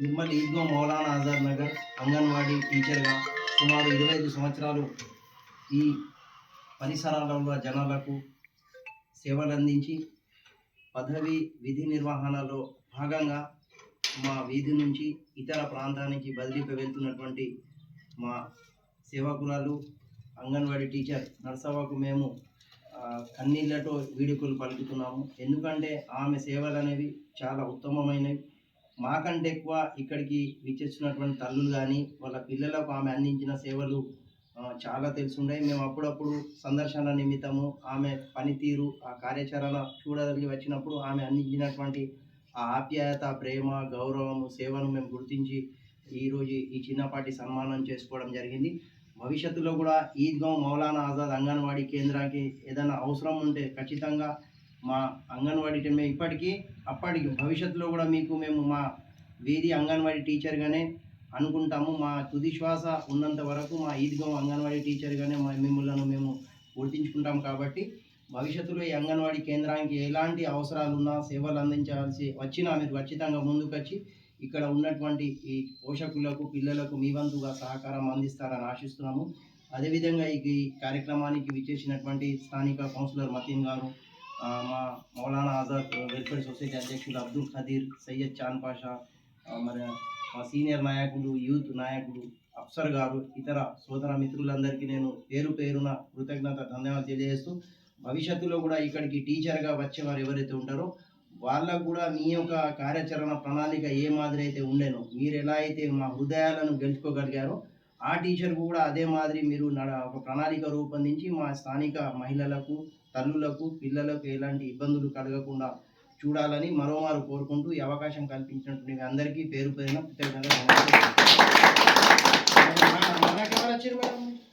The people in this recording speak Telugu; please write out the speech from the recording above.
మిమ్మల్ని ఇరవై ఈద్గో మౌలానా ఆజాద్ నగర్ అంగన్వాడీ టీచర్గా సుమారు ఇరవై ఐదు సంవత్సరాలు ఈ పరిసరాలలో జనాలకు సేవలు అందించి పదవి విధి నిర్వహణలో భాగంగా మా వీధి నుంచి ఇతర ప్రాంతానికి బదిలీపై వెళ్తున్నటువంటి మా సేవకురాలు అంగన్వాడీ టీచర్ నర్సవ్వకు మేము కన్నీళ్ళతో వీడుకలు పలుకుతున్నాము. ఎందుకంటే ఆమె సేవలు అనేవి చాలా ఉత్తమమైనవి. మాకంటే ఎక్కువ ఇక్కడికి విచ్చేస్తున్నటువంటి తల్లులు కానీ వాళ్ళ పిల్లలకు ఆమె అందించిన సేవలు చాలా తెలుసుండే మేము అప్పుడప్పుడు సందర్శన నిమిత్తము ఆమె పనితీరు ఆ కార్యాచరణ చూడదలిగి వచ్చినప్పుడు ఆమె అందించినటువంటి ఆ ఆప్యాయత ప్రేమ గౌరవము సేవను మేము గుర్తించి ఈరోజు ఈ చిన్నపాటి సన్మానం చేసుకోవడం జరిగింది. భవిష్యత్తులో కూడా ఈద్గాం మౌలానా ఆజాద్ అంగన్వాడీ కేంద్రానికి ఏదైనా అవసరం ఉంటే ఖచ్చితంగా మా అంగన్వాడీ మేము ఇప్పటికీ అప్పటికి భవిష్యత్తులో కూడా మీకు మేము మా వీధి అంగన్వాడీ టీచర్గానే అనుకుంటాము. మా తుది శ్వాస ఉన్నంత వరకు మా ఈద్గం అంగన్వాడీ టీచర్గానే మా మిమ్మల్ని మేము గుర్తించుకుంటాం కాబట్టి భవిష్యత్తులో ఈ అంగన్వాడీ కేంద్రానికి ఎలాంటి అవసరాలున్నా సేవలు అందించాల్సి వచ్చినా మీరు ఖచ్చితంగా ముందుకొచ్చి ఇక్కడ ఉన్నటువంటి ఈ పోషకులకు పిల్లలకు మీ వంతుగా సహకారం అందిస్తారని ఆశిస్తున్నాము. అదేవిధంగా ఈ కార్యక్రమానికి విచ్చేసినటువంటి స్థానిక కౌన్సిలర్ మతీన్ గారు మా మౌలానా ఆజాద్ వెల్ఫేర్ సొసైటీ అధ్యక్షులు అబ్దుల్ ఖదీర్ సయ్యద్ చాన్ పాషా మరి మా సీనియర్ నాయకులు యూత్ నాయకులు అఫ్సర్ గారు ఇతర సోదర మిత్రులందరికీ నేను పేరు పేరున కృతజ్ఞత ధన్యవాదాలు తెలియజేస్తూ భవిష్యత్తులో కూడా ఇక్కడికి టీచర్గా వచ్చేవారు ఎవరైతే ఉంటారో వాళ్ళకు కూడా మీ యొక్క కార్యాచరణ ప్రణాళిక ఏ మాదిరి అయితే ఉండేనో మీరు ఎలా అయితే మా హృదయాలను గెలుచుకోగలిగారో ఆ టీచర్ కూడా అదే మాదిరి మీరు ఒక ప్రణాళిక రూపొందించి మా స్థానిక మహిళలకు తల్లులకు పిల్లలకు ఎలాంటి ఇబ్బందులు కలగకుండా చూడాలని మరోమారు కోరుకుంటూ ఈ అవకాశం కల్పించినటువంటి అందరికీ పేరు పేరున కృతజ్ఞతలు.